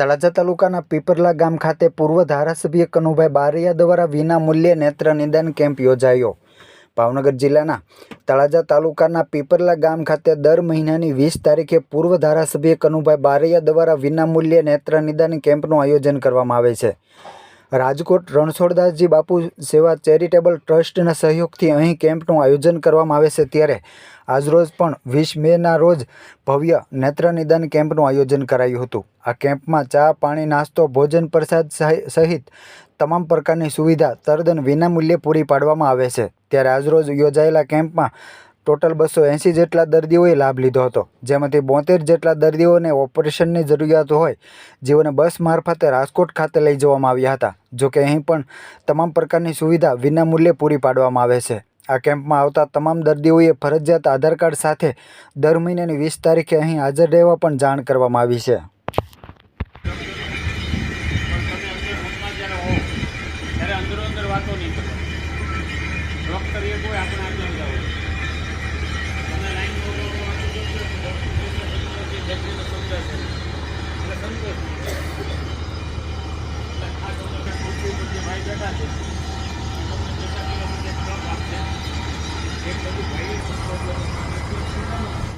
તળાજા તાલુકાના પીપરલા ગામ ખાતે પૂર્વ ધારાસભ્ય કનુભાઈ બારૈયા દ્વારા વિના મૂલ્યે નેત્ર નિદાન કેમ્પ યોજાયો. ભાવનગર જિલ્લાના તળાજા તાલુકાના પીપરલા ગામ ખાતે દર મહિનાની વીસ તારીખે પૂર્વ ધારાસભ્ય કનુભાઈ બારૈયા દ્વારા વિના મૂલ્યે નેત્ર નિદાન કેમ્પનું આયોજન કરવામાં આવે છે. રાજકોટ રણછોડદાસજી બાપુ સેવા ચેરિટેબલ ટ્રસ્ટના સહયોગથી અહીં કેમ્પનું આયોજન કરવામાં આવે છે ત્યારે આજરોજ પણ વીસ મેના રોજ ભવ્ય નેત્ર નિદાન કેમ્પનું આયોજન કરાયું હતું. આ કેમ્પમાં ચા, પાણી, નાસ્તો, ભોજન પ્રસાદ સહિ- સહિત તમામ પ્રકારની સુવિધા તદ્દન વિનામૂલ્યે પૂરી પાડવામાં આવે છે. ત્યારે આજરોજ યોજાયેલા કેમ્પમાં ટોટલ બસો એંસી જેટલા દર્દીઓએ લાભ લીધો હતો, જેમાંથી બોતેર જેટલા દર્દીઓને ઓપરેશનની જરૂરિયાત હોય, જેઓને બસ મારફતે રાજકોટ ખાતે લઈ જવામાં આવ્યા હતા. જોકે અહીં પણ તમામ પ્રકારની સુવિધા વિનામૂલ્યે પૂરી પાડવામાં આવે છે. આ કેમ્પમાં આવતા તમામ દર્દીઓએ ફરજિયાત આધાર કાર્ડ સાથે દર મહિનાની વીસ તારીખે અહીં હાજર રહેવા પણ જાણ કરવામાં આવી છે. પણ એ કોઈ રૂમમાં એક બધું સંતોષ